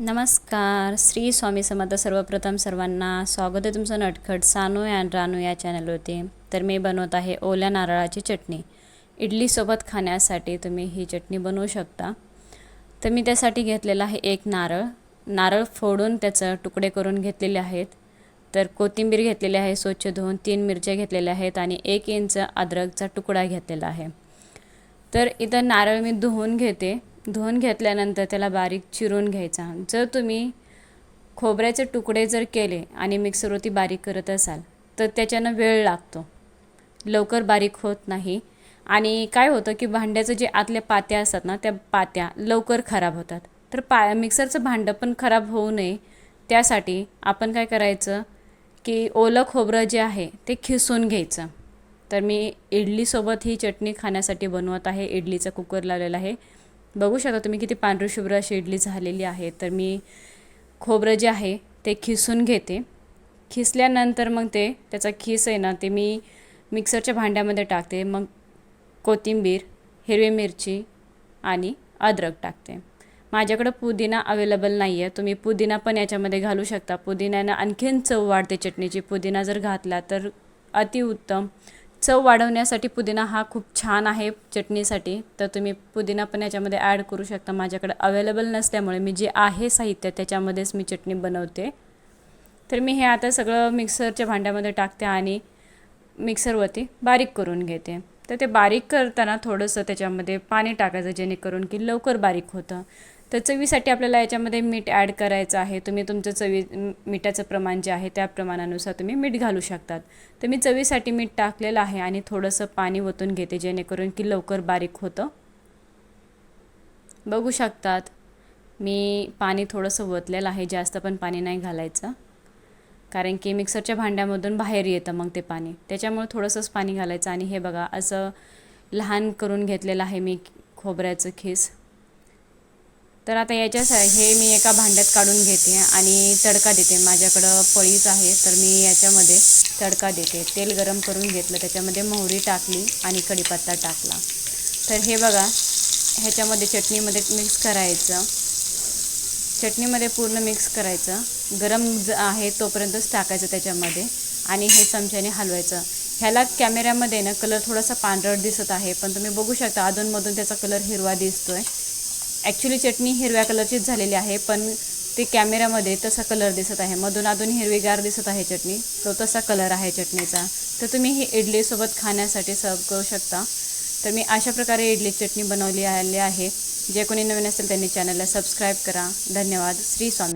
नमस्कार. श्री स्वामी समर्थ सर्वप्रथम सर्वांना स्वागत आहे तुमचं नटखट सानू अँड रानू या चॅनलवरती. तर मी बनवत आहे ओल्या नारळाची चटणी. इडलीसोबत खाण्यासाठी तुम्ही ही चटणी बनवू शकता. तर मी त्यासाठी घेतलेला आहे एक नारळ. नारळ फोडून त्याचं तुकडे करून घेतलेले आहेत. तर कोथिंबीर घेतलेली आहे स्वच्छ धुवून तीन मिरच्या घेतलेल्या आहेत आणि एक इंच अद्रकचा तुकडा घेतलेला आहे. तर इथं नारळ मी धुवून घेते. धुवून घेतल्यानंतर त्याला बारीक चिरून घ्यायचा. जर तुम्ही खोबऱ्याचे तुकडे जर केले आणि मिक्सरवरती बारीक करत असाल तर त्याच्यानं वेळ लागतो. लवकर बारीक होत नाही. आणि काय होतं की भांड्याचं जे आतल्या पात्या असतात ना त्या पात्या लवकर खराब होतात. तर पा मिक्सरचं भांडं पण खराब होऊ नये. त्यासाठी आपण काय करायचं की ओलं खोबरं जे आहे ते खिसून घ्यायचं. तर मी इडलीसोबत ही चटणी खाण्यासाठी बनवत आहे. इडलीचा कुकर लावलेला आहे. बघू शकता तुम्ही किती पांढरी शुभ्र अशी इडली झालेली आहे. तर मी खोबरं जे आहे ते खिसून घेते. खिसल्यानंतर मग ते त्याचा खिस आहे ना ते मी मिक्सरच्या भांड्यामध्ये टाकते. मग कोथिंबीर हिरवी मिरची आणि अद्रक टाकते. माझ्याकडं पुदिना अवेलेबल नाही आहे तुम्ही पुदिना पण याच्यामध्ये घालू शकता. पुदिन्यानं आणखीन चव वाढते चटणीची. पुदिना जर घातला तर अतिउत्तम चव वाढवण्यासाठी पुदिना हा खूप छान आहे चटणीसाठी. तर तुम्ही पुदिना पण याच्यामध्ये ॲड करू शकता. माझ्याकडे अवेलेबल नसल्यामुळे मी जे आहे साहित्य त्याच्यामध्येच मी चटणी बनवते. तर मी हे आता सगळं मिक्सरच्या भांड्यामध्ये टाकते आणि मिक्सरवरती बारीक करून घेते. तर ते बारीक करताना थोडंसं त्याच्यामध्ये पाणी टाकायचं जेणेकरून की लवकर बारीक होतं. तर चवीसाठी आपल्याला याच्यामध्ये मीठ ॲड करायचं आहे. तुम्ही तुमचं चवी मिठाचं प्रमाण जे आहे त्या प्रमाणानुसार तुम्ही मीठ घालू शकतात. तर मी चवीसाठी मीठ टाकलेलं आहे आणि थोडंसं पाणी ओतून घेते जेणेकरून की लवकर बारीक होतं. बघू शकतात. मी पाणी थोडंसं ओतलेलं आहे जास्त पण पाणी नाही घालायचं. कारण की मिक्सरच्या भांड्यामधून बाहेर येतं मग ते पाणी. त्याच्यामुळे थोडंसंच पाणी घालायचं आणि हे बघा असं लहान करून घेतलेलं आहे मी खोबऱ्याचं खीस. तर आता याच्या हे मी एका भांड्यात काढून घेते आणि तडका देते. माझ्याकडं पळीच आहे तर मी याच्यामध्ये तडका देते. तेल गरम करून घेतलं त्याच्यामध्ये मोहरी टाकली आणि कढीपत्ता टाकला. तर हे बघा ह्याच्यामध्ये चटणीमध्ये मिक्स करायचं. चटणीमध्ये पूर्ण मिक्स करायचं. गरम ज आहे तोपर्यंतच टाकायचं त्याच्यामध्ये आणि हे चमच्याने हलवायचं. ह्याला कॅमेऱ्यामध्ये ना कलर थोडासा पांढरट दिसत आहे पण तुम्ही बघू शकता अधूनमधून त्याचा कलर हिरवा दिसतो आहे ॲक्च्युली चटणी हिरव्या कलरचीच झालेली आहे पण ते कॅमेऱ्यामध्ये तसा कलर दिसत आहे. मधून अधून हिरवीगार दिसत आहे चटणी. तो तसा कलर आहे चटणीचा. तर तुम्ही ही इडलीसोबत खाण्यासाठी सर्व करू शकता. तर मी अशा प्रकारे इडली चटणी बनवली आली आहे. जे कोणी नवीन असेल त्यांनी चॅनलला सबस्क्राईब करा. धन्यवाद. श्री स्वामी.